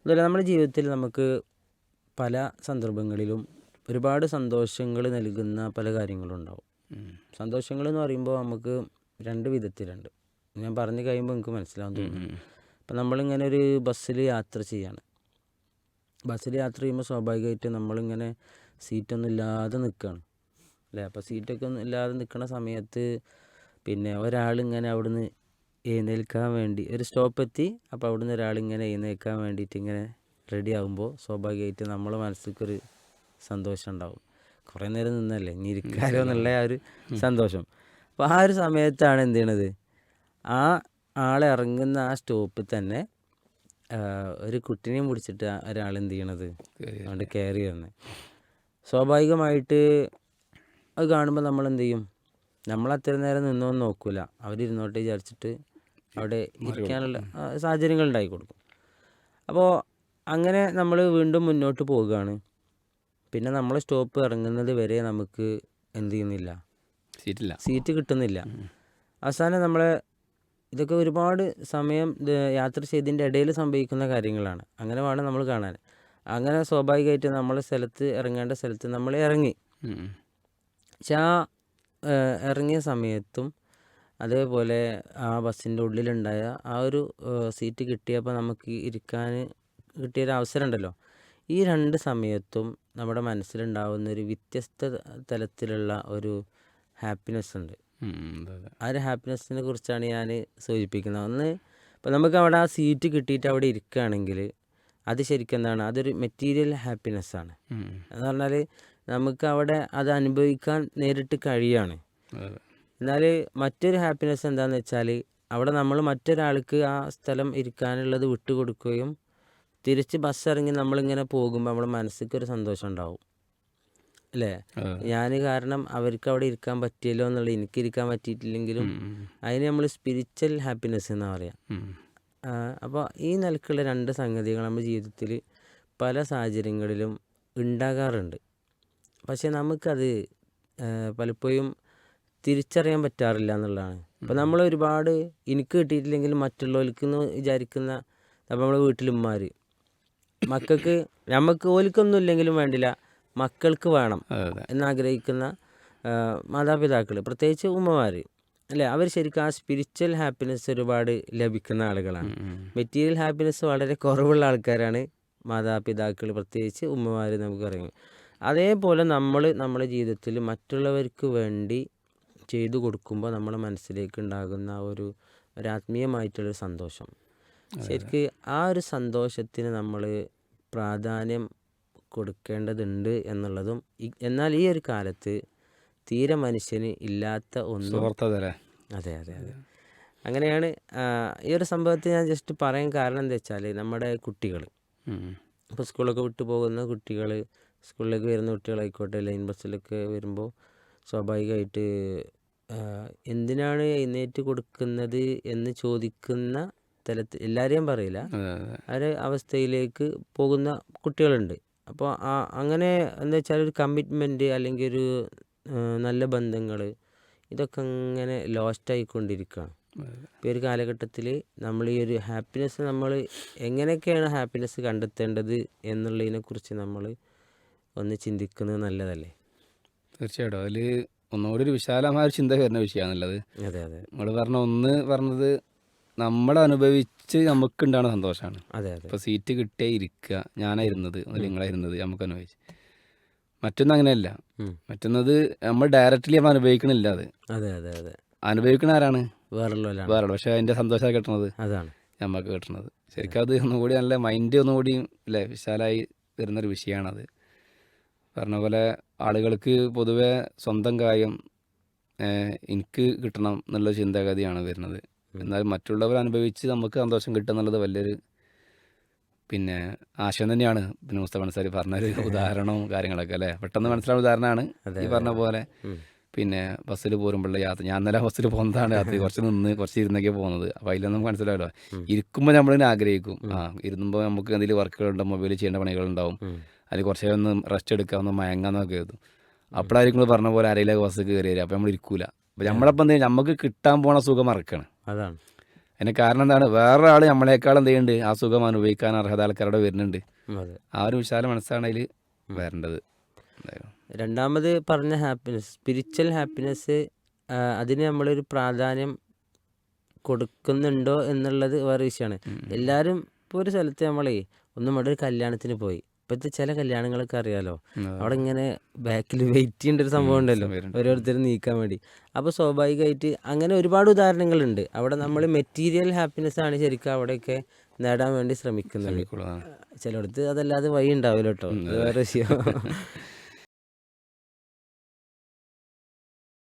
അതുപോലെ നമ്മുടെ ജീവിതത്തിൽ നമുക്ക് പല സന്ദർഭങ്ങളിലും ഒരുപാട് സന്തോഷങ്ങൾ നൽകുന്ന പല കാര്യങ്ങളും ഉണ്ടാവും സന്തോഷങ്ങൾ എന്ന് പറയുമ്പോൾ നമുക്ക് രണ്ട് വിധത്തിലുണ്ട്. ഞാൻ പറഞ്ഞു കഴിയുമ്പോൾ എനിക്ക് മനസ്സിലാവും തോന്നുന്നു. അപ്പം നമ്മളിങ്ങനെ ഒരു ബസ്സിൽ യാത്ര ചെയ്യാണ്. ബസ്സിൽ യാത്ര ചെയ്യുമ്പോൾ സ്വാഭാവികമായിട്ടും നമ്മളിങ്ങനെ സീറ്റൊന്നും ഇല്ലാതെ നിൽക്കുകയാണ്. അല്ലേ? അപ്പോൾ സീറ്റൊക്കെ ഒന്നും ഇല്ലാതെ നിൽക്കുന്ന സമയത്ത് പിന്നെ ഒരാളിങ്ങനെ അവിടുന്ന് എഴുന്നേൽക്കാൻ വേണ്ടി ഒരു സ്റ്റോപ്പ് എത്തി അപ്പോൾ അവിടുന്ന് ഒരാളിങ്ങനെ എഴുന്നേൽക്കാൻ വേണ്ടിയിട്ട് ഇങ്ങനെ റെഡി ആകുമ്പോൾ സ്വാഭാവികമായിട്ട് നമ്മളെ മനസ്സിലേക്കൊരു സന്തോഷം ഉണ്ടാവും. കുറേ നേരം നിന്നല്ലേ ഇനി ഇരിക്കാലോ എന്നുള്ള ആ ഒരു സന്തോഷം. അപ്പോൾ ആ ഒരു സമയത്താണ് എന്ത് ചെയ്യണത്? ആ ആളെ ഇറങ്ങുന്ന ആ സ്റ്റോപ്പിൽ തന്നെ ഒരു കുട്ടിനെയും പിടിച്ചിട്ട് ഒരാൾ എന്ത് ചെയ്യണത്? അതുകൊണ്ട് കയറി വന്ന്. സ്വാഭാവികമായിട്ട് അത് കാണുമ്പോൾ നമ്മൾ എന്ത് ചെയ്യും? നമ്മൾ അത്ര നേരം നിന്നൊന്നും നോക്കൂല. അവരിരുന്നോട്ടെ വിചാരിച്ചിട്ട് അവിടെ ഇരിക്കാനുള്ള സാഹചര്യങ്ങൾ ഉണ്ടാക്കി കൊടുക്കും. അപ്പോൾ അങ്ങനെ നമ്മൾ വീണ്ടും മുന്നോട്ട് പോവുകയാണ്. പിന്നെ നമ്മൾ സ്റ്റോപ്പ് ഇറങ്ങുന്നത് വരെ നമുക്ക് എന്ത് ചെയ്യുന്നില്ല. സീറ്റില്ല. സീറ്റ് കിട്ടുന്നില്ല. അവസാനം നമ്മളെ ഇതൊക്കെ ഒരുപാട് സമയം യാത്ര ചെയ്തതിന്റെ ഇടയിൽ സംഭവിക്കുന്ന കാര്യങ്ങളാണ്. അങ്ങനെ വേണം നമ്മൾ കാണാൻ അങ്ങനെ സ്വാഭാവികമായിട്ട് നമ്മളെ സ്ഥലത്ത് ഇറങ്ങേണ്ട സ്ഥലത്ത് നമ്മൾ ഇറങ്ങി. പക്ഷെ ആ ഇറങ്ങിയ സമയത്തും അതേപോലെ ആ ബസ്സിന്റെ ഉള്ളിലുണ്ടായ ആ ഒരു സീറ്റ് കിട്ടിയപ്പോൾ നമുക്ക് ഇരിക്കാൻ കിട്ടിയൊരു അവസരം ഉണ്ടല്ലോ ഈ രണ്ട് സമയത്തും നമ്മുടെ മനസ്സിലുണ്ടാവുന്ന ഒരു വ്യത്യസ്ത തലത്തിലുള്ള ഒരു ഹാപ്പിനെസ് ഉണ്ട്. ആ ഒരു ഹാപ്പിനെസ്സിനെ കുറിച്ചാണ് ഞാൻ സൂചിപ്പിക്കുന്നത്. ഒന്ന് ഇപ്പം നമുക്ക് അവിടെ ആ സീറ്റ് കിട്ടിയിട്ട് അവിടെ ഇരിക്കുകയാണെങ്കിൽ അത് ശരിക്കും എന്താണ്? അതൊരു മെറ്റീരിയൽ ഹാപ്പിനെസ് ആണ്. എന്ന് പറഞ്ഞാൽ നമുക്ക് അവിടെ അത് അനുഭവിക്കാൻ നേരിട്ട് കഴിയാണ്. എന്നാൽ മറ്റൊരു ഹാപ്പിനെസ് എന്താണെന്ന് വെച്ചാൽ അവിടെ നമ്മൾ മറ്റൊരാൾക്ക് ആ സ്ഥലം ഇരിക്കാനുള്ളത് വിട്ടുകൊടുക്കുകയും തിരിച്ച് ബസ് ഇറങ്ങി നമ്മളിങ്ങനെ പോകുമ്പോൾ നമ്മുടെ മനസ്സിലേക്ക് ഒരു സന്തോഷം ഉണ്ടാവും. അല്ലേ. ഞാൻ കാരണം അവർക്ക് അവിടെ ഇരിക്കാൻ പറ്റിയല്ലോ എന്നുള്ളത് എനിക്ക് ഇരിക്കാൻ പറ്റിയിട്ടില്ലെങ്കിലും. അതിന് നമ്മൾ സ്പിരിച്വൽ ഹാപ്പിനെസ് എന്നാ പറയാം. അപ്പോൾ ഈ നിലക്കുള്ള രണ്ട് സംഗതികൾ നമ്മുടെ ജീവിതത്തിൽ പല സാഹചര്യങ്ങളിലും ഉണ്ടാകാറുണ്ട്. പക്ഷെ നമുക്കത് പലപ്പോഴും തിരിച്ചറിയാൻ പറ്റാറില്ല എന്നുള്ളതാണ്. ഇപ്പോൾ നമ്മൾ ഒരുപാട് എനിക്ക് കിട്ടിയിട്ടില്ലെങ്കിൽ മറ്റുള്ളവർക്ക് എന്ന് വിചാരിക്കുന്ന അപ്പോൾ നമ്മുടെ വീട്ടിലുമ്മാർ മക്കൾക്ക് നമുക്ക് ഓലിക്കൊന്നും ഇല്ലെങ്കിലും വേണ്ടില്ല. മക്കൾക്ക് വേണം എന്നാഗ്രഹിക്കുന്ന മാതാപിതാക്കൾ പ്രത്യേകിച്ച് ഉമ്മമാർ അല്ലേ? അവർ ശരിക്കും ആ സ്പിരിച്വൽ ഹാപ്പിനെസ് ഒരുപാട് ലഭിക്കുന്ന ആളുകളാണ്. മെറ്റീരിയൽ ഹാപ്പിനെസ് വളരെ കുറവുള്ള ആൾക്കാരാണ് മാതാപിതാക്കൾ പ്രത്യേകിച്ച് ഉമ്മമാർ നമുക്കറിയാം അതേപോലെ നമ്മൾ നമ്മുടെ ജീവിതത്തിൽ മറ്റുള്ളവർക്ക് വേണ്ടി ചെയ്തു കൊടുക്കുമ്പോൾ നമ്മുടെ മനസ്സിലേക്ക് ഉണ്ടാകുന്ന ഒരു ഒരാത്മീയമായിട്ടുള്ള സന്തോഷം. ശരിക്ക് ആ ഒരു സന്തോഷത്തിന് നമ്മൾ പ്രാധാന്യം കൊടുക്കേണ്ടതുണ്ട് എന്നുള്ളതും എന്നാൽ ഈ ഒരു കാലത്ത് തീരെ മനുഷ്യന് ഇല്ലാത്ത ഒന്നും അതെ അതെ അതെ. അങ്ങനെയാണ് ഈ ഒരു സംഭവത്തിൽ ഞാൻ ജസ്റ്റ് പറയാൻ കാരണം എന്താ വെച്ചാൽ നമ്മുടെ കുട്ടികൾ ഇപ്പോൾ സ്കൂളൊക്കെ വിട്ടു പോകുന്ന കുട്ടികൾ സ്കൂളിലേക്ക് വരുന്ന കുട്ടികളായിക്കോട്ടെ ലൈൻ ബസ്സിലൊക്കെ വരുമ്പോൾ സ്വാഭാവികമായിട്ട് എന്തിനാണ് എഴുന്നേറ്റ് കൊടുക്കുന്നത് എന്ന് ചോദിക്കുന്ന തലത്തിൽ എല്ലാവരെയും പറയില്ല. ആ ഒരു അവസ്ഥയിലേക്ക് പോകുന്ന കുട്ടികളുണ്ട്. അപ്പോൾ ആ അങ്ങനെ എന്താ വെച്ചാൽ ഒരു കമ്മിറ്റ്മെന്റ് അല്ലെങ്കിൽ ഒരു നല്ല ബന്ധങ്ങൾ ഇതൊക്കെ അങ്ങനെ ലോസ്റ്റ് ആയിക്കൊണ്ടിരിക്കുകയാണ്. ഇപ്പോൾ ഒരു കാലഘട്ടത്തിൽ നമ്മൾ ഈ ഒരു ഹാപ്പിനെസ് നമ്മൾ എങ്ങനെയൊക്കെയാണ് ഹാപ്പിനെസ് കണ്ടെത്തേണ്ടത് എന്നുള്ളതിനെക്കുറിച്ച് നമ്മൾ ഒന്ന് ചിന്തിക്കുന്നത് നല്ലതല്ലേ? തീർച്ചയായിട്ടും. അതിൽ ഒന്നുകൂടി ഒരു വിശാലമായ ഒരു ചിന്ത വരുന്ന വിഷയമാണുള്ളത്. നമ്മൾ പറഞ്ഞ ഒന്ന് പറഞ്ഞത് നമ്മൾ അനുഭവിച്ച് നമുക്കുണ്ടാകുന്ന സന്തോഷമാണ് ഇപ്പൊ ഇപ്പോൾ സീറ്റ് കിട്ടേ ഇരിക്കുക. ഞാനായിരുന്നത് നിങ്ങളായിരുന്നത് നമുക്ക് അനുഭവിച്ച്. മറ്റൊന്നും അങ്ങനെയല്ല. മറ്റൊന്നത് നമ്മൾ ഡയറക്റ്റ്ലി നമ്മൾ അനുഭവിക്കണില്ല അത്. അനുഭവിക്കണ ആരാണ്? വേറെ പക്ഷെ അതിന്റെ സന്തോഷം കിട്ടണത് നമുക്ക് കിട്ടണത് ശരിക്കും അത് ഒന്നുകൂടി നല്ല മൈൻഡ് ഒന്നുകൂടി അല്ലേ വിശാലായി വരുന്നൊരു വിഷയമാണത്. പറഞ്ഞ പോലെ ആളുകൾക്ക് പൊതുവെ സ്വന്തം കാര്യം എനിക്ക് കിട്ടണം എന്നുള്ള ചിന്താഗതിയാണ് വരുന്നത്. എന്നാൽ മറ്റുള്ളവർ അനുഭവിച്ച് നമുക്ക് സന്തോഷം കിട്ടുക എന്നുള്ളത് വലിയൊരു പിന്നെ ആശയം തന്നെയാണ്. പിന്നെ മുസ്തഫ അൻസാരി പറഞ്ഞൊരു ഉദാഹരണവും കാര്യങ്ങളൊക്കെ അല്ലേ? പെട്ടെന്ന് മനസ്സിലാവുന്ന ഉദാഹരണമാണ് ഈ പറഞ്ഞ പോലെ. പിന്നെ ബസ്സിൽ പോരുമ്പോഴുള്ള യാത്ര. ഞാൻ ഇന്നലെ ബസ്സിൽ പോകുന്നതാണ് യാത്ര കുറച്ച് നിന്ന് കുറച്ച് ഇരുന്നൊക്കെ പോകുന്നത്. അപ്പോൾ അതിലൊന്നും നമുക്ക് മനസ്സിലാവില്ല. ഇരിക്കുമ്പോൾ നമ്മളിങ്ങനെ ആഗ്രഹിക്കും. ആ ഇരുന്നുമ്പോൾ നമുക്ക് എന്തെങ്കിലും വർക്കുകളുണ്ടാവും മൊബൈൽ ചെയ്യേണ്ട പണികളുണ്ടാവും. അതിൽ കുറച്ച് നേരം ഒന്ന് റെസ്റ്റ് എടുക്കുക ഒന്ന് മയങ്ങാന്നൊക്കെ എഴുതും അപ്പോഴായിരിക്കും പറഞ്ഞ പോലെ ആരെയിലൊക്കെ ബസ് കയറി വരിക അപ്പോൾ നമ്മൾ ഇരിക്കൂല അപ്പോൾ നമ്മളപ്പം എന്ത് ചെയ്യും? നമുക്ക് കിട്ടാൻ പോണ സുഖം മറക്കണം. അതാണ്. അതിന് കാരണം എന്താണ്? വേറെ ആൾ നമ്മളെക്കാൾ എന്ത് ചെയ്യുന്നുണ്ട് ആ സുഖം അനുഭവിക്കാൻ അർഹത ആൾക്കാരുടെ വരുന്നുണ്ട്. ആ ഒരു വിശാല മനസ്സാണ് അതിൽ വരേണ്ടത്. രണ്ടാമത് പറഞ്ഞ ഹാപ്പിനെസ് സ്പിരിച്വൽ ഹാപ്പിനെസ് അതിന് നമ്മളൊരു പ്രാധാന്യം കൊടുക്കുന്നുണ്ടോ എന്നുള്ളത് വേറെ വിഷയമാണ് എല്ലാവരും ഇപ്പോൾ ഒരു സ്ഥലത്ത് നമ്മളേ ഒന്നും അവിടെ ഒരു കല്യാണത്തിന് പോയി. ഇപ്പോഴത്തെ ചില കല്യാണങ്ങളൊക്കെ അറിയാലോ? അവിടെ ഇങ്ങനെ ബാക്കിൽ വെയിറ്റ് ചെയ്യേണ്ട ഒരു സംഭവം ഉണ്ടല്ലോ. ഓരോരുത്തരും നീക്കാൻ വേണ്ടി. അപ്പോൾ സ്വാഭാവികമായിട്ട് അങ്ങനെ ഒരുപാട് ഉദാഹരണങ്ങളുണ്ട്. അവിടെ നമ്മൾ മെറ്റീരിയൽ ഹാപ്പിനെസ് ആണ് ശരിക്കും അവിടെയൊക്കെ നേടാൻ വേണ്ടി ശ്രമിക്കുന്നത്. ചിലടത്ത് ചിലയിടത്ത് അതല്ലാതെ വഴി ഉണ്ടാവില്ല കേട്ടോ വേറെ വിഷയം.